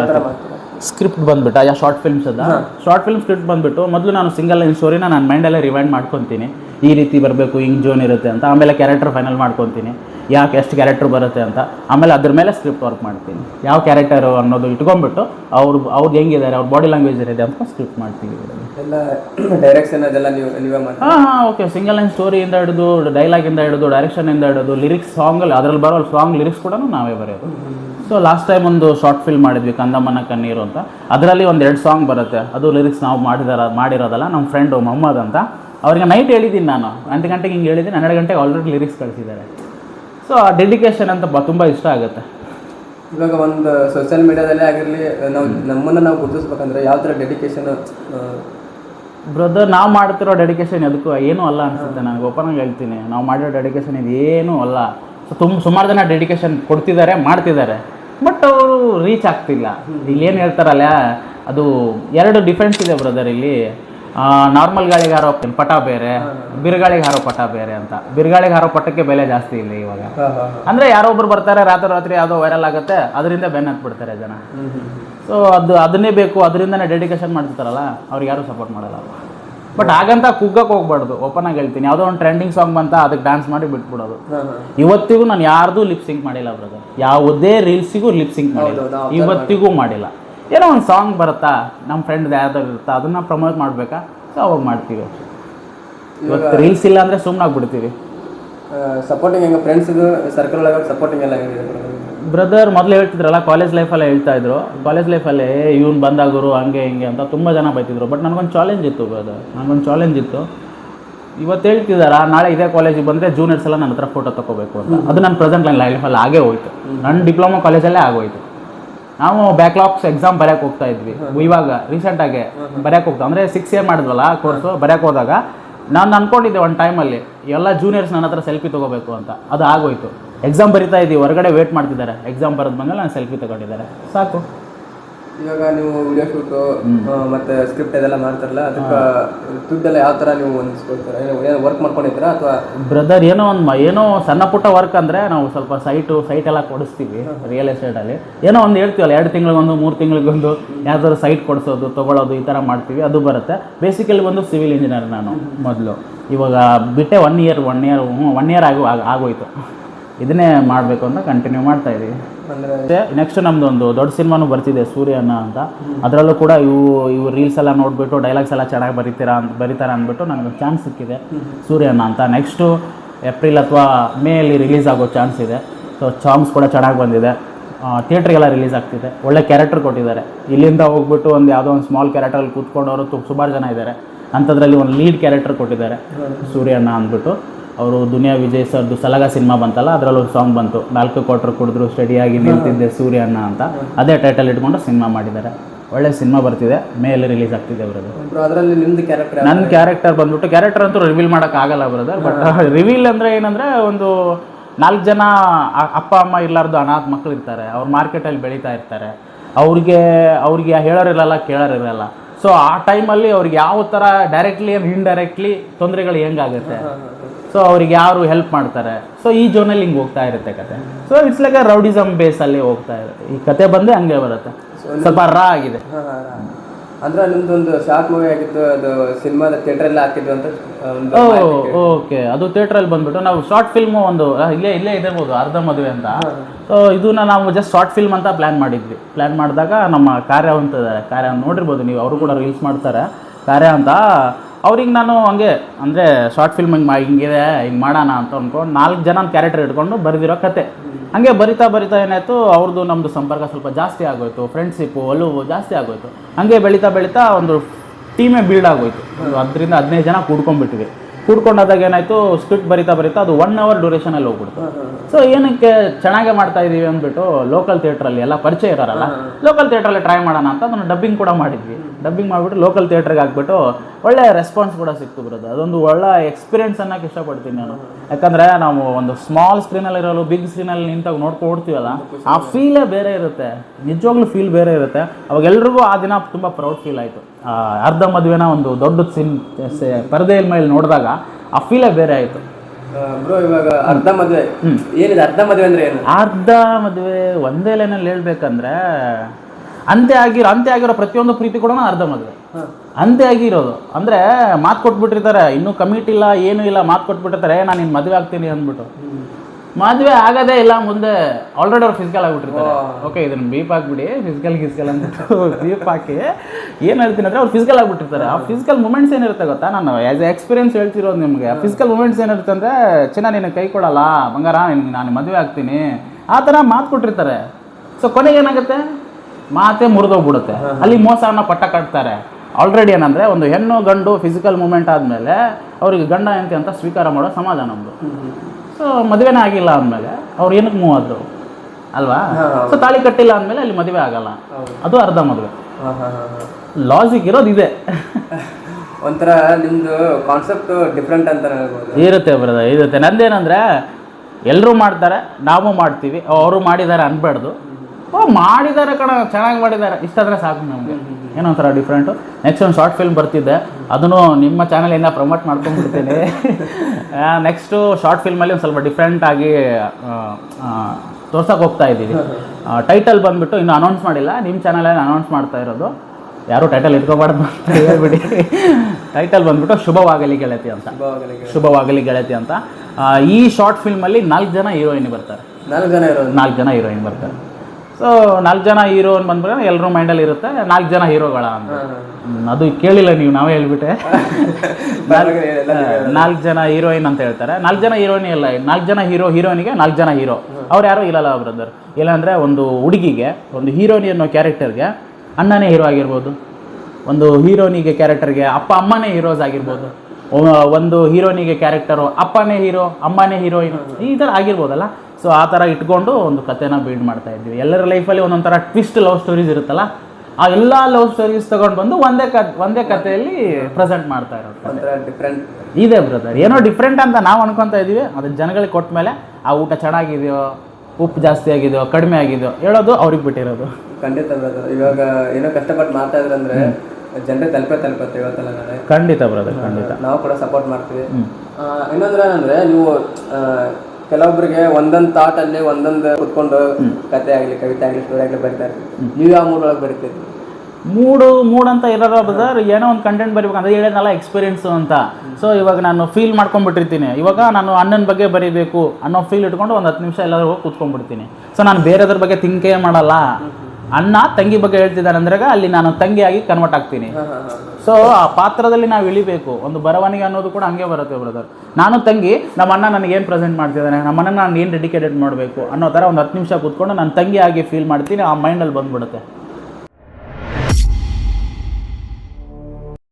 ಸ್ಕ್ರಿಪ್ಟ್ ಬಂದ್ಬಿಟ್ಟು ಯಾ ಶಾರ್ಟ್ ಫಿಲ್ಮ್ಸ್ ಅದ? ಶಾರ್ಟ್ ಫಿಲ್ಮ್ ಸ್ಕ್ರಿಪ್ಟ್ ಬಂದ್ಬಿಟ್ಟು ಮೊದಲು ನಾನು ಸಿಂಗಲ್ ಲೈನ್ ಸ್ಟೋರಿನ ನಾನು ಮೈಂಡಲ್ಲೇ ರಿವೈಂಡ್ ಮಾಡ್ಕೊತೀನಿ. ಈ ರೀತಿ ಬರಬೇಕು ಹಿಂಗೆ ಜೋನ್ ಇರುತ್ತೆ ಅಂತ. ಆಮೇಲೆ ಕ್ಯಾರೆಕ್ಟರ್ ಫೈನಲ್ ಮಾಡ್ಕೊತೀನಿ. ಯಾಕೆ ಎಷ್ಟು ಕ್ಯಾರೆಕ್ಟರ್ ಬರುತ್ತೆ ಅಂತ. ಆಮೇಲೆ ಅದ್ರ ಮೇಲೆ ಸ್ಕ್ರಿಪ್ಟ್ ವರ್ಕ್ ಮಾಡ್ತೀನಿ. ಯಾವ ಕ್ಯಾರೆಕ್ಟರು ಅನ್ನೋದು ಇಟ್ಕೊಂಡ್ಬಿಟ್ಟು ಅವ್ರು ಅವ್ರು ಹೆಂಗಿದ್ದಾರೆ ಅವ್ರ ಬಾಡಿ ಲ್ಯಾಂಗ್ವೇಜ್ ಇದೆ ಅಂತ ಸ್ಕ್ರಿಪ್ಟ್ ಮಾಡ್ತೀವಿ ಎಲ್ಲ ಡೈರೆಕ್ಷನ್ ಅದೆಲ್ಲ ನೀವು ನೀವೇ ಮಾಡ್ತೀರಾ? ಹಾಂ ಹಾಂ ಓಕೆ ಸಿಂಗಲ್ ಲೈನ್ ಸ್ಟೋರಿಯಿಂದ ಹಿಡಿದು ಡೈಲಾಗಿಂದ ಹಿಡಿದು ಡೈರೆಕ್ಷನಿಂದ ಹಿಡಿದು ಲಿರಿಕ್ಸ್ ಸಾಂಗಲ್ಲಿ ಅದ್ರಲ್ಲಿ ಬರೋ ಸಾಂಗ್ ಲಿರಿಕ್ಸ್ ಕೂಡ ನಾವೇ ಬರೆಯೋದು. ಸೊ ಲಾಸ್ಟ್ ಟೈಮ್ ಒಂದು ಶಾರ್ಟ್ ಫಿಲ್ಮ್ ಮಾಡಿದ್ವಿ ಕಂದಮ್ಮನ ಕಣ್ಣೀರು ಅಂತ. ಅದರಲ್ಲಿ ಒಂದು ಎರಡು ಸಾಂಗ್ ಬರುತ್ತೆ. ಅದು ಲಿರಿಕ್ಸ್ ನಾವು ಮಾಡಿದಾರ ಮಾಡಿರೋದಲ್ಲ ನಮ್ಮ ಫ್ರೆಂಡು ಮೊಹಮ್ಮದ್ ಅಂತ. ಅವ್ರಿಗೆ ನೈಟ್ ಹೇಳಿದ್ದೀನಿ ನಾನು. ಎಂಟು ಗಂಟೆಗೆ ಹಿಂಗೆ ಹೇಳಿದ್ದೀನಿ ಹನ್ನೆರಡು ಗಂಟೆಗೆ ಆಲ್ರೆಡಿ ಲಿರಿಕ್ಸ್ ಕಳಿಸಿದ್ದಾರೆ. ಸೊ ಆ ಡೆಡಿಕೇಶನ್ ಅಂತ ಬ ತುಂಬ ಇಷ್ಟ ಆಗುತ್ತೆ. ಇವಾಗ ಒಂದು ಸೋಷಿಯಲ್ ಮೀಡಿಯಾದಲ್ಲೇ ಆಗಿರಲಿ ನಾವು ನಮ್ಮನ್ನು ನಾವು ಗುರುತಿಸ್ಬೇಕಂದ್ರೆ ಯಾವ ಥರ ಡೆಡಿಕೇಶನ್ ಬ್ರದರ್, ನಾವು ಮಾಡ್ತಿರೋ ಡೆಡಿಕೇಶನ್ ಎದಕ್ಕೂ ಏನೂ ಅಲ್ಲ ಅನಿಸುತ್ತೆ ನನಗೆ. ಓಪನಾಗಿ ಹೇಳ್ತೀನಿ. ನಾವು ಮಾಡಿರೋ ಡೆಡಿಕೇಶನ್ ಇದು ಏನೂ ಅಲ್ಲ. ಸೊ ತುಂಬ ಸುಮಾರು ಜನ ಡೆಡಿಕೇಶನ್ ಕೊಡ್ತಿದ್ದಾರೆ, ಮಾಡ್ತಿದ್ದಾರೆ. ಬಟ್ ಅವರು ರೀಚ್ ಆಗ್ತಿಲ್ಲ. ಇಲ್ಲಿ ಏನು ಹೇಳ್ತಾರಲ್ಲ, ಅದು ಎರಡು ಡಿಫ್ರೆನ್ಸ್ ಇದೆ ಬ್ರದರ್ ಇಲ್ಲಿ. ನಾರ್ಮಲ್ ಗಾಳಿಗೆ ಹಾರೋ ಪಟ ಬೇರೆ ಬಿರುಗಾಳಿಗೆ ಹಾರೋ ಪಟ ಬೇರೆ ಅಂತ. ಬಿರುಗಾಳಿಗೆ ಹಾರೋ ಪಟಕ್ಕೆ ಬೆಲೆ ಜಾಸ್ತಿ ಇಲ್ಲ ಇವಾಗ. ಅಂದ್ರೆ ಯಾರೋ ಒಬ್ರು ಬರ್ತಾರೆ ರಾತ್ರಿ ರಾತ್ರಿ ಯಾವುದೋ ವೈರಲ್ ಆಗುತ್ತೆ ಅದರಿಂದ ಬೆನ್ನ ಹಾಕ್ಬಿಡ್ತಾರೆ ಜನ. ಸೊ ಅದು ಅದನ್ನೇ ಬೇಕು ಅದರಿಂದನೇ ಡೆಡಿಕೇಶನ್ ಮಾಡ್ತಿರ್ತಾರಲ್ಲ ಅವ್ರಿಗೆ ಯಾರು ಸಪೋರ್ಟ್ ಮಾಡಲ್ಲ. ಬಟ್ ಹಾಗಂತ ಕುಗ್ಗಕ್ಕೆ ಹೋಗ್ಬಾರ್ದು ಓಪನ್ ಆಗಿ ಹೇಳ್ತೀನಿ. ಯಾವುದೋ ಒಂದು ಟ್ರೆಂಡಿಂಗ್ ಸಾಂಗ್ ಬಂತ ಅದಕ್ಕೆ ಡ್ಯಾನ್ಸ್ ಮಾಡಿ ಬಿಟ್ಬಿಡೋದು. ಇವತ್ತಿಗೂ ನಾನು ಯಾರ್ದು ಲಿಪ್ ಸಿಂಕ್ ಮಾಡಿಲ್ಲ ಬ್ರದರ್ ಯಾವುದೇ ರೀಲ್ಸಿಗೂ ಲಿಪ್ ಸಿಂಕ್ ಮಾಡಿಲ್ಲ. ಇವತ್ತಿಗೂ ಮಾಡಿಲ್ಲ. ಏನೋ ಒಂದು ಸಾಂಗ್ ಬರುತ್ತಾ? ನಮ್ಮ ಫ್ರೆಂಡ್ ಯಾವ್ದಾದ್ರು ಇರುತ್ತಾ? ಅದನ್ನು ಪ್ರಮೋಟ್ ಮಾಡಬೇಕಾ? ಸೊ ಅವಾಗ ಮಾಡ್ತೀವಿ. ಇವತ್ತು ರೀಲ್ಸ್ ಇಲ್ಲ ಅಂದರೆ ಸುಮ್ಮನೆ ಆಗ್ಬಿಡ್ತೀವಿ. ಸಪೋರ್ಟಿಂಗ್ ಹೆಂಗೆ? ಫ್ರೆಂಡ್ಸ್ ಸರ್ಕಲ್ ಒಳಗೆ ಸಪೋರ್ಟಿಂಗ್ ಎಲ್ಲ ಬ್ರದರ್ ಮೊದಲು ಹೇಳ್ತಿದ್ರಲ್ಲ ಕಾಲೇಜ್ ಲೈಫಲ್ಲೇ ಹೇಳ್ತಾ ಇದ್ರು. ಕಾಲೇಜ್ ಲೈಫಲ್ಲಿ ಇವ್ನು ಬಂದಾಗರು ಹಂಗೆ ಹಿಂಗೆ ಅಂತ ತುಂಬ ಜನ ಬೈತಿದ್ರು. ಬಟ್ ನನಗೊಂದು ಚಾಲೆಂಜ್ ಇತ್ತು ಬ್ರದರ್ ನನಗೊಂದು ಚಾಲೆಂಜ್ ಇತ್ತು. ಇವತ್ತು ಹೇಳ್ತಿದಾರ ನಾಳೆ ಇದೇ ಕಾಲೇಜಿಗೆ ಬಂದರೆ ಜೂನಿಯರ್ಸ್ ಎಲ್ಲ ನನ್ನ ಹತ್ರ ಫೋಟೋ ತಗೋಬೇಕು ಅಂತ. ಅದು ನನ್ನ ಪ್ರೆಸೆಂಟ್ ನನ್ನ ಲೈಫಲ್ಲಿ ಆಗೇ ಹೋಯ್ತು. ನನ್ನ ಡಿಪ್ಲೊಮಾ ಕಾಲೇಜಲ್ಲೇ ಆಗೋಯ್ತು. ನಾವು ಬ್ಯಾಕ್ಲಾಗ್ಸ್ ಎಕ್ಸಾಮ್ ಬರೆಯಕ್ಕೆ ಹೋಗ್ತಾ ಇದ್ವಿ. ಇವಾಗ ರೀಸೆಂಟಾಗಿ ಬರೆಯಕ್ಕೆ ಹೋಗ್ತಾ ಅಂದರೆ ಸಿಕ್ಸ್ ಇಯರ್ ಮಾಡಿದ್ವಲ್ಲ ಕೋರ್ಸು ಬರೆಯಕ್ಕೆ ಹೋದಾಗ ನಾನು ಅನ್ಕೊಂಡಿದ್ದೆ ಒಂದು ಟೈಮಲ್ಲಿ ಎಲ್ಲ ಜೂನಿಯರ್ಸ್ ನನ್ನ ಹತ್ರ ಸೆಲ್ಫಿ ತೊಗೋಬೇಕು ಅಂತ. ಅದು ಆಗೋಯ್ತು. ಎಕ್ಸಾಮ್ ಬರಿತಾ ಇದ್ದೀವಿ ಹೊರಗಡೆ ವೇಟ್ ಮಾಡ್ತಿದ್ದಾರೆ. ಎಕ್ಸಾಮ್ ಬರೋದು ಮೇಲೆ ನಾನು ಸೆಲ್ಫಿ ತಗೊಂಡಿದ್ದಾರೆ. ಸಾಕು. ಇವಾಗ ನೀವು ವಿಡಿಯೋ ಶೂಟು ಮತ್ತೆ ಸ್ಕ್ರಿಪ್ಟ್ ಇದೆಲ್ಲ ಮಾಡ್ತಾರಲ್ಲ ಅದಕ್ಕೆ ದುಡ್ಡೆಲ್ಲ ಯಾವ ಥರ ನೀವು ಹೊಂದಿಸ್ಕೊಳ್ತೀರಾ? ಏನು ವರ್ಕ್ ಮಾಡ್ಕೊಂಡಿದ್ದೀರಾ ಅಥವಾ? ಬ್ರದರ್ ಏನೋ ಒಂದು ಏನೋ ಸಣ್ಣ ಪುಟ್ಟ ವರ್ಕ್ ಅಂದರೆ ನಾವು ಸ್ವಲ್ಪ ಸೈಟು ಸೈಟ್ ಎಲ್ಲ ಕೊಡಿಸ್ತೀವಿ ರಿಯಲ್ ಎಸ್ಟೇಟಲ್ಲಿ ಏನೋ ಒಂದು ಹೇಳ್ತೀವಲ್ಲ ಎರಡು ತಿಂಗಳಿಗೊಂದು ಮೂರು ತಿಂಗಳಿಗೊಂದು ಯಾವ್ದಾದ್ರು ಸೈಟ್ ಕೊಡಿಸೋದು ತಗೊಳ್ಳೋದು ಈ ಥರ ಮಾಡ್ತೀವಿ ಅದು ಬರುತ್ತೆ. ಬೇಸಿಕಲಿ ಬಂದು ಸಿವಿಲ್ ಇಂಜಿನಿಯರ್ ನಾನು ಮೊದಲು. ಇವಾಗ ಬಿಟ್ಟೆ one year one year one year ಆಗ್- ಆಗೋಯ್ತು. ಇದನ್ನೇ ಮಾಡಬೇಕು ಅಂತ ಕಂಟಿನ್ಯೂ ಮಾಡ್ತಾ ಇದ್ದೀವಿ ಅಂದರೆ ನೆಕ್ಸ್ಟ್ ನಮ್ದು ಒಂದು ದೊಡ್ಡ ಸಿನಿಮಾನು ಬರ್ತಿದೆ ಸೂರ್ಯನ ಅಂತ. ಅದರಲ್ಲೂ ಕೂಡ ಇವು ಇವು ರೀಲ್ಸ್ ಎಲ್ಲ ನೋಡಿಬಿಟ್ಟು ಡೈಲಾಗ್ಸ್ ಎಲ್ಲ ಚೆನ್ನಾಗಿ ಬರೀತೀರಾ ಅಂತ ಬರೀತಾರೆ ಅಂದ್ಬಿಟ್ಟು ನನಗೆ ಚಾನ್ಸ್ ಸಿಕ್ಕಿದೆ ಸೂರ್ಯನ ಅಂತ. ನೆಕ್ಸ್ಟು ಏಪ್ರಿಲ್ ಅಥವಾ ಮೇಲಿ ರಿಲೀಸ್ ಆಗೋ ಚಾನ್ಸ್ ಇದೆ. ಸೊ ಸಾಂಗ್ಸ್ ಕೂಡ ಚೆನ್ನಾಗಿ ಬಂದಿದೆ. ಥಿಯೇಟ್ರಿಗೆಲ್ಲ ರಿಲೀಸ್ ಆಗ್ತಿದೆ. ಒಳ್ಳೆ ಕ್ಯಾರೆಕ್ಟರ್ ಕೊಟ್ಟಿದ್ದಾರೆ. ಇಲ್ಲಿಂದ ಹೋಗ್ಬಿಟ್ಟು ಒಂದು ಯಾವುದೋ ಒಂದು ಸ್ಮಾಲ್ ಕ್ಯಾರೆಕ್ಟ್ರಲ್ಲಿ ಕೂತ್ಕೊಂಡವರು ತು ಸುಮಾರು ಜನ ಇದ್ದಾರೆ. ಅಂಥದ್ರಲ್ಲಿ ಒಂದು ಲೀಡ್ ಕ್ಯಾರೆಕ್ಟರ್ ಕೊಟ್ಟಿದ್ದಾರೆ ಸೂರ್ಯಣ್ಣ ಅಂದ್ಬಿಟ್ಟು. ಅವರು ದುನಿಯಾ ವಿಜಯ್ ಸರ್ದು ಸಲಗ ಸಿನಿಮಾ ಬಂತಲ್ಲ ಅದರಲ್ಲಿ ಒಂದು ಸಾಂಗ್ ಬಂತು. ನಾಲ್ಕು ಕ್ವಾರ್ಟರ್ ಕುಡಿದ್ರು ಸ್ಟಡಿಯಾಗಿ ನಿಲ್ತಿದ್ದೆ ಸೂರ್ಯನ ಅಂತ. ಅದೇ ಟೈಟಲ್ ಇಟ್ಕೊಂಡು ಸಿನಿಮಾ ಮಾಡಿದ್ದಾರೆ. ಒಳ್ಳೆ ಸಿನಿಮಾ ಬರ್ತಿದೆ. ಮೇಲೆ ರಿಲೀಸ್ ಆಗ್ತಿದೆ ಬ್ರದರ್ ಅದರಲ್ಲಿ ನಿಮ್ದು ಕ್ಯಾರೆಕ್ಟರ್ ನನ್ನ ಕ್ಯಾರೆಕ್ಟರ್ ಬಂದ್ಬಿಟ್ಟು ಕ್ಯಾರೆಕ್ಟರ್ ಅಂತೂ ರಿವೀಲ್ ಮಾಡೋಕ್ಕಾಗಲ್ಲ ಬ್ರದರ್ ಬಟ್ ರಿವೀಲ್ ಅಂದರೆ ಏನಂದರೆ ಒಂದು ನಾಲ್ಕು ಜನ ಅಪ್ಪ ಅಮ್ಮ ಇರ್ಲಾರ್ದು ಅನಾಥ ಮಕ್ಕಳು ಇರ್ತಾರೆ. ಅವ್ರು ಮಾರ್ಕೆಟಲ್ಲಿ ಬೆಳೀತಾ ಇರ್ತಾರೆ. ಅವ್ರಿಗೆ ಅವ್ರಿಗೆ ಹೇಳೋರಿರಲ್ಲ ಕೇಳೋರಿರಲ್ಲ. ಸೊ ಆ ಟೈಮಲ್ಲಿ ಅವ್ರಿಗೆ ಯಾವ ಥರ ಡೈರೆಕ್ಟ್ಲಿ ಏನು ಇನ್ಡೈರೆಕ್ಟ್ಲಿ ತೊಂದರೆಗಳು ಹೆಂಗಾಗುತ್ತೆ? ಸೊ ಅವ್ರಿಗೆ ಯಾರು ಹೆಲ್ಪ್ ಮಾಡ್ತಾರೆ? ಸೊ ಈ ಜೋನಲ್ಲಿ ಹಿಂಗೆ ಹೋಗ್ತಾ ಇರುತ್ತೆ ಕತೆ. ಸೊ ಇಟ್ಸ್ ಲೈಕ್ ರೌಡಿಸಮ್ ಅಲ್ಲಿ ಹೋಗ್ತಾ ಇರುತ್ತೆ. ಈ ಕತೆ ಬಂದೇ ಹಂಗೆ ಬರುತ್ತೆ. ಸ್ವಲ್ಪ ರಾ ಆಗಿದೆ. ಅಂದ್ರೆ ನಿಮ್ದೊಂದು ಶಾರ್ಟ್ ಮೂವಿ ಆಗಿತ್ತು ಅದು ಸಿನಿಮಾದ ಥಿಯೇಟ್ರಲ್ಲಿ ಹಾಕಿದ್ವಿ ಅಂತ ಓಕೆ. ಅದು ಥಿಯೇಟ್ರಲ್ಲಿ ಬಂದ್ಬಿಟ್ಟು ನಾವು ಶಾರ್ಟ್ ಫಿಲ್ಮು ಒಂದು ಇಲ್ಲೇ ಇಲ್ಲೇ ಇದಿರ್ಬೋದು ಅರ್ಧ ಮದುವೆ ಅಂತ. ಸೊ ಇದನ್ನ ನಾವು ಜಸ್ಟ್ ಶಾರ್ಟ್ ಫಿಲ್ಮ್ ಅಂತ ಪ್ಲ್ಯಾನ್ ಮಾಡಿದ್ವಿ. ಪ್ಲ್ಯಾನ್ ಮಾಡಿದಾಗ ನಮ್ಮ ಕಾರ್ಯ ಅಂತ ಕಾರ್ಯ ನೋಡಿರ್ಬೋದು ನೀವು ಅವರು ಕೂಡ ರೀಲ್ಸ್ ಮಾಡ್ತಾರೆ. ಕಾರ್ಯ ಅಂತ ಅವ್ರಿಗೆ ನಾನು ಹಂಗೆ ಅಂದರೆ ಶಾರ್ಟ್ ಫಿಲ್ಮ್ ಹಿಂಗೆ ಹಿಂಗಿದೆ ಹಿಂಗೆ ಮಾಡೋಣ ಅಂತ ಅಂದ್ಕೊಂಡು ನಾಲ್ಕು ಜನ ಕ್ಯಾರೆಕ್ಟರ್ ಇಟ್ಕೊಂಡು ಬರೆದಿರೋ ಕತೆ. ಹಂಗೆ ಬರಿತಾ ಬರಿತಾ ಏನಾಯಿತು ಅವ್ರದ್ದು ನಮ್ಮದು ಸಂಪರ್ಕ ಸ್ವಲ್ಪ ಜಾಸ್ತಿ ಆಗೋಯ್ತು ಫ್ರೆಂಡ್ಶಿಪ್ಪು ಒಲವು ಜಾಸ್ತಿ ಆಗೋಯ್ತು. ಹಂಗೆ ಬೆಳೀತಾ ಬೆಳೀತಾ ಒಂದು ಟೀಮೇ ಬಿಲ್ಡ್ ಆಗೋಯ್ತು. ಒಂದು ಹತ್ತರಿಂದ ಹದಿನೈದು ಜನ ಕೂಡ್ಕೊಂಡ್ಬಿಟ್ವಿ ಕೂಡ್ಕೊಂಡಾದಾಗ ಏನಾಯಿತು ಸ್ಕ್ರಿಪ್ಟ್ ಬರಿತಾ ಬರಿತಾ ಅದು ಒನ್ ಅವರ್ ಡ್ಯೂರೇಷನಲ್ಲಿ ಹೋಗ್ಬಿಡ್ತು. ಸೊ ಏನಕ್ಕೆ ಚೆನ್ನಾಗೇ ಮಾಡ್ತಾ ಇದೀವಿ ಅಂದ್ಬಿಟ್ಟು ಲೋಕಲ್ ಥಿಯೇಟ್ರಲ್ಲಿ ಎಲ್ಲ ಪರಿಚಯ ಇರೋಲ್ಲ ಲೋಕಲ್ ಥಿಯೇಟ್ರಲ್ಲಿ ಟ್ರೈ ಮಾಡೋಣ ಅಂತ ಅದನ್ನು ಡಬ್ಬಿಂಗ್ ಕೂಡ ಮಾಡಿದ್ವಿ. ಡಬ್ಬಿಂಗ್ ಮಾಡಿಬಿಟ್ಟು ಲೋಕಲ್ ಥಿಯೇಟ್ರಿಗೆ ಹಾಕ್ಬಿಟ್ಟು ಒಳ್ಳೆ ರೆಸ್ಪಾನ್ಸ್ ಕೂಡ ಸಿಕ್ತು ಬರೋದು ಅದೊಂದು ಒಳ್ಳೆ ಎಕ್ಸ್ಪೀರಿಯನ್ಸ್ ಅನ್ನೋಕ್ಕೆ ಇಷ್ಟಪಡ್ತೀನಿ ನಾನು. ಯಾಕಂದರೆ ನಾವು ಒಂದು ಸ್ಮಾಲ್ ಸ್ಕ್ರೀನಲ್ಲಿ ಇರೋಲ್ಲ ಬಿಗ್ ಸ್ಕ್ರೀನಲ್ಲಿ ನಿಂತಾಗ ನೋಡ್ಕೊಡ್ತೀವಲ್ಲ ಆ ಫೀಲೇ ಬೇರೆ ಇರುತ್ತೆ. ನಿಜವಾಗ್ಲೂ ಫೀಲ್ ಬೇರೆ ಇರುತ್ತೆ. ಅವಾಗ ಎಲ್ರಿಗೂ ಆ ದಿನ ತುಂಬ ಪ್ರೌಡ್ ಫೀಲ್ ಆಯಿತು. ಅರ್ಧ ಮದುವೆನ ಒಂದು ದೊಡ್ಡ ಸಿನ್ ಪರದೆಯ ಮೇಲೆ ನೋಡಿದಾಗ ಆ ಫೀಲೇ ಬೇರೆ ಆಯಿತು. ಬ್ರೋ ಇವಾಗ ಅರ್ಧ ಮದುವೆ. ಏನಿದೆ ಅರ್ಧ ಮದುವೆ ಅಂದ್ರೆ ಏನು? ಅರ್ಧ ಮದುವೆ ಒಂದೇ ಲೈನಲ್ಲಿ ಹೇಳ್ಬೇಕಂದ್ರೆ ಅಂತ್ಯ ಆಗಿರೋ ಅಂತೆ ಆಗಿರೋ ಪ್ರತಿಯೊಂದು ಪ್ರೀತಿ ಕೂಡ ಅರ್ಧ ಮದುವೆ. ಅಂತೆ ಆಗಿರೋದು. ಅಂದ್ರೆ ಮಾತು ಕೊಟ್ಬಿಟ್ಟಿರ್ತಾರೆ. ಇನ್ನೂ ಕಮಿಟ್ ಇಲ್ಲ ಏನೂ ಇಲ್ಲ ಮಾತು ಕೊಟ್ಬಿಟ್ಟಿರ್ತಾರೆ. "ಏ, ನಾನು ನಿನ್ನ ಮದುವೆ ಆಗ್ತೀನಿ ಅಂದ್ಬಿಟ್ಟು. ಮದುವೆ ಆಗೋದೇ ಇಲ್ಲ ಮುಂದೆ ಆಲ್ರೆಡಿ ಅವ್ರು ಫಿಸಿಕಲ್ ಆಗಿಬಿಟ್ಟಿರ್ತಾರೆ. ಓಕೆ ಇದನ್ನ ಬೀಪ್ ಹಾಕ್ಬಿಡಿ ಫಿಸಿಕಲ್ ಗಿಸ್ಕಲ್ ಅಂದ್ಬಿಟ್ಟು ಬೀಪ್ ಹಾಕಿ. ಏನು ಹೇಳ್ತೀನಿ ಅಂದರೆ ಅವ್ರು ಫಿಸಿಕಲ್ ಆಗಿಬಿಟ್ಟಿರ್ತಾರೆ. ಆ ಫಿಸಿಕಲ್ ಮೂಮೆಂಟ್ಸ್ ಏನಿರುತ್ತೆ ಗೊತ್ತಾ? ನಾನು ಆ್ಯಸ್ ಎ ಎಕ್ಸ್ಪೀರಿಯನ್ಸ್ ಹೇಳ್ತಿರೋದು ನಿಮಗೆ. ಫಿಸಿಕಲ್ ಮೂಮೆಂಟ್ಸ್ ಏನಿರುತ್ತೆ ಅಂದರೆ ಚೆನ್ನಾಗಿ ನಿನ್ನ ಕೈ ಕೊಡಲ್ಲ ಬಂಗಾರ ನಿನ್ಗೆ ನಾನು ಮದುವೆ ಆಗ್ತೀನಿ. ಆ ಥರ ಮಾತು ಕೊಟ್ಟಿರ್ತಾರೆ. ಸೊ ಕೊನೆಗೆ ಏನಾಗುತ್ತೆ? ಮಾತೆ ಮುರಿದೋಗ್ಬಿಡುತ್ತೆ. ಅಲ್ಲಿ ಮೋಸ ಅನ್ನೋ ಪಟ್ಟ ಕಟ್ತಾರೆ. ಆಲ್ರೆಡಿ ಏನಂದ್ರೆ ಒಂದು ಹೆಣ್ಣು ಗಂಡು ಫಿಸಿಕಲ್ ಮೂಮೆಂಟ್ ಆದಮೇಲೆ ಅವ್ರಿಗೆ ಗಂಡ ಎಂತಿ ಅಂತ ಸ್ವೀಕಾರ ಮಾಡೋ ಸಮಾಜ ನಮ್ಮದು ಸೊ ಮದುವೆನೇ ಆಗಿಲ್ಲ ಅಂದಮೇಲೆ ಅವ್ರು ಏನಕ್ಕೆ ಮೂವದ್ದು ಅಲ್ವಾ? ಸೊ ತಾಳಿ ಕಟ್ಟಿಲ್ಲ ಅಂದಮೇಲೆ ಅಲ್ಲಿ ಮದುವೆ ಆಗಲ್ಲ. ಅದು ಅರ್ಧ ಮದುವೆ. ಲಾಜಿಕ್ ಇರೋದು ಇದೆ. ಒಂಥರ ನಿಮ್ದು ಕಾನ್ಸೆಪ್ಟ್ ಡಿಫ್ರೆಂಟ್ ಅಂತ ಇರುತ್ತೆ ಬ್ರದರ್ ಇರುತ್ತೆ. ನಂದೇನಂದ್ರೆ ಎಲ್ಲರೂ ಮಾಡ್ತಾರೆ ನಾವು ಮಾಡ್ತೀವಿ ಅವರು ಮಾಡಿದ್ದಾರೆ ಅನ್ಬಾರ್ದು. ಮಾಡಿದ್ದಾರೆ ಕಣ ಚೆನ್ನಾಗಿ ಮಾಡಿದ್ದಾರೆ. ಇಷ್ಟಾದರೆ ಸಾಕು ನಮಗೆ. ಏನೋ ಒಂಥರ ಡಿಫ್ರೆಂಟು ನೆಕ್ಸ್ಟ್ ಒಂದು ಶಾರ್ಟ್ ಫಿಲ್ಮ್ ಬರ್ತಿದ್ದೆ ಅದನ್ನು ನಿಮ್ಮ ಚಾನಲಿಂದ ಪ್ರಮೋಟ್ ಮಾಡ್ಕೊಂಡ್ಬಿಡ್ತೀನಿ. ನೆಕ್ಸ್ಟು ಶಾರ್ಟ್ ಫಿಲ್ಮಲ್ಲಿ ಒಂದು ಸ್ವಲ್ಪ ಡಿಫ್ರೆಂಟಾಗಿ ತೋರ್ಸೋಕೆ ಹೋಗ್ತಾ ಇದ್ದೀವಿ. ಟೈಟಲ್ ಬಂದ್ಬಿಟ್ಟು ಇನ್ನೂ ಅನೌನ್ಸ್ ಮಾಡಿಲ್ಲ. ನಿಮ್ಮ ಚಾನಲಲ್ಲಿ ಅನೌನ್ಸ್ ಮಾಡ್ತಾ ಇರೋದು. ಯಾರು ಟೈಟಲ್ ಇಟ್ಕೋಬಾರ್ದು ಅಂತ ಹೇಳ್ಬಿಡಿ. ಟೈಟಲ್ ಬಂದ್ಬಿಟ್ಟು ಶುಭವಾಗಲಿ ಗೆಳತಿ ಅಂತ. ಶುಭವಾಗಲಿ ಗೆಳತಿ. ಅಂತ. ಈ ಶಾರ್ಟ್ ಫಿಲ್ಮಲ್ಲಿ ನಾಲ್ಕು ಜನ ಹೀರೋಯಿನ್ ಬರ್ತಾರೆ. ನಾಲ್ಕು ಜನ ಇರೋದು ನಾಲ್ಕು ಜನ ಹೀರೋಯಿನ್ ಬರ್ತಾರೆ. ಸೊ ನಾಲ್ಕು ಜನ ಹೀರೋಯಿನ್ ಬಂದ್ಬಿಟ್ಟು ಎಲ್ಲರೂ ಮೈಂಡಲ್ಲಿ ಇರುತ್ತೆ. ನಾಲ್ಕು ಜನ ಹೀರೋಗಳ ಅಂತ. ಅದು ಕೇಳಿಲ್ಲ ನೀವು ನಾವೇ ಹೇಳ್ಬಿಟ್ಟೆ. ನಾಲ್ಕು ಜನ ಹೀರೋಯಿನ್ ಅಂತ ಹೇಳ್ತಾರೆ. ನಾಲ್ಕು ಜನ ಹೀರೋಯಿನ್ ಇಲ್ಲ. ನಾಲ್ಕು ಜನ ಹೀರೋ ಹೀರೋಯಿನ್ಗೆ ನಾಲ್ಕು ಜನ ಹೀರೋ ಅವ್ರು ಯಾರು ಇಲ್ಲಲ್ಲ ಬ್ರದರ್ ಇಲ್ಲಾಂದರೆ ಒಂದು ಹುಡುಗಿಗೆ ಒಂದು ಹೀರೋಯಿನ್ ಅನ್ನೋ ಕ್ಯಾರೆಕ್ಟರ್ಗೆ ಅಣ್ಣನೇ ಹೀರೋ ಆಗಿರ್ಬೋದು. ಒಂದು ಹೀರೋನಿಗೆ ಕ್ಯಾರೆಕ್ಟರ್ಗೆ ಅಪ್ಪ ಅಮ್ಮನೇ ಹೀರೋಸ್ ಆಗಿರ್ಬೋದು. ಒಂದು ಹೀರೋನಿಗೆ ಕ್ಯಾರೆಕ್ಟರು ಅಪ್ಪನೇ ಹೀರೋ ಅಮ್ಮನೇ ಹೀರೋಯಿನ್ ಈ ಥರ ಆಗಿರ್ಬೋದಲ್ಲ. ಸೊ ಆ ಥರ ಇಟ್ಕೊಂಡು ಒಂದು ಕಥೆನ ಬಿಲ್ಡ್ ಮಾಡ್ತಾ ಇದ್ವಿ. ಎಲ್ಲರ ಲೈಫಲ್ಲಿ ಒಂದೊಂಥರ ಟ್ವಿಸ್ಟ್ ಲವ್ ಸ್ಟೋರೀಸ್ ಇರುತ್ತಲ್ಲ ಆ ಎಲ್ಲ ಲವ್ ಸ್ಟೋರೀಸ್ ತಗೊಂಡು ಬಂದು ಒಂದೇ ಕತೆ ಒಂದೇ ಕಥೆಯಲ್ಲಿ ಪ್ರೆಸೆಂಟ್ ಮಾಡ್ತಾ ಇರೋದು ಡಿಫ್ರೆಂಟ್ ಇದೆ ಬ್ರದರ್ ಏನೋ ಡಿಫ್ರೆಂಟ್ ಅಂತ ನಾವು ಅನ್ಕೊತಾ ಇದ್ದೀವಿ ಅದು ಜನಗಳಿಗೆ ಕೊಟ್ಟ ಮೇಲೆ ಆ ಊಟ ಚೆನ್ನಾಗಿದೆಯೋ ಉಪ್ಪು ಜಾಸ್ತಿ ಆಗಿದೆಯೋ ಕಡಿಮೆ ಆಗಿದೆಯೋ ಹೇಳೋದು ಅವ್ರಿಗೆ ಬಿಟ್ಟಿರೋದು. ಖಂಡಿತ ಬ್ರದರ್ ಇವಾಗ ಏನೋ ಕಷ್ಟಪಟ್ಟು ಮಾಡ್ತಾ ಇದ್ರೆ ಅಂದ್ರೆ ಜನರಿಗೆ ತಲುಪೇ ತಲುಪತ್ತೆ ಇವತ್ತಲ್ಲ ನಾಳೆ. ಖಂಡಿತ ಬ್ರದರ್ ಖಂಡಿತ. ನಾವು ಕೂಡ ಸಪೋರ್ಟ್ ಮಾಡ್ತೀವಿ. ಇನ್ನೊಂದ್ರೆ ಏನಂದ್ರೆ ನೀವು ಕೆಲವೊಬ್ಬರಿಗೆ ಒಂದೊಂದು ಥಾಟ್ ಅಲ್ಲಿ ಒಂದೊಂದು ಕುತ್ಕೊಂಡು ಕತೆ ಆಗಲಿ ಕವಿತೆ ಆಗಲಿ ಸ್ಟೋರಿ ಆಗಲಿ ಬರಿತಾ ಇರ್ತೀವಿ ನೀವು ಯಾವ ಮೂಡ್ ಒಳಗೆ ಬರಿತೀರಿ? ಮೂಡು ಮೂಡ್ ಅಂತ ಇರೋದ್ರ ಬದರ್ ಏನೋ ಒಂದು ಕಂಟೆಂಟ್ ಬರಿಬೇಕು. ಅಂದ್ರೆ ಹೇಳಿದ್ನಲ್ಲ ಎಕ್ಸ್ಪೀರಿಯನ್ಸು ಅಂತ. ಸೊ ಇವಾಗ ನಾನು ಫೀಲ್ ಮಾಡ್ಕೊಂಡ್ಬಿಟ್ಟಿರ್ತೀನಿ. ಇವಾಗ ನಾನು ಅಣ್ಣನ ಬಗ್ಗೆ ಬರಿಬೇಕು ಅನ್ನೋ ಫೀಲ್ ಇಟ್ಕೊಂಡು ಒಂದು ಹತ್ತು ನಿಮಿಷ ಎಲ್ಲರೂ ಹೋಗಿ ಕೂತ್ಕೊಂಡ್ಬಿಡ್ತೀನಿ. ಸೊ ನಾನು ಬೇರೆದ್ರ ಬಗ್ಗೆ ತಿಂಕೇ ಮಾಡಲ್ಲ. ಅಣ್ಣ ತಂಗಿ ಬಗ್ಗೆ ಹೇಳ್ತಿದ್ದಾರೆ ಅಂದ್ರಾಗ ಅಲ್ಲಿ ನಾನು ತಂಗಿಯಾಗಿ ಕನ್ವರ್ಟ್ ಆಗ್ತೀನಿ. ಸೊ ಆ ಪಾತ್ರದಲ್ಲಿ ನಾವು ಇಳಿಬೇಕು. ಒಂದು ಬರವಣಿಗೆ ಅನ್ನೋದು ಕೂಡ ಹಂಗೆ ಬರುತ್ತೆ ಬ್ರದರ್ ನಾನು ತಂಗಿ, ನಮ್ಮ ಅಣ್ಣ ನನಗೆ ಏನು ಪ್ರೆಸೆಂಟ್ ಮಾಡ್ತಿದ್ದಾನೆ ನಮ್ಮ ಅಣ್ಣ ನಾನು ಏನು ಡೆಡಿಕೇಟೆಡ್ ಮಾಡಬೇಕು ಅನ್ನೋ ಥರ ಒಂದು ಹತ್ತು ನಿಮಿಷ ಕೂತ್ಕೊಂಡು ನಾನು ಆಗಿ ಫೀಲ್ ಮಾಡ್ತೀನಿ, ಆ ಮೈಂಡಲ್ಲಿ ಬಂದ್ಬಿಡುತ್ತೆ.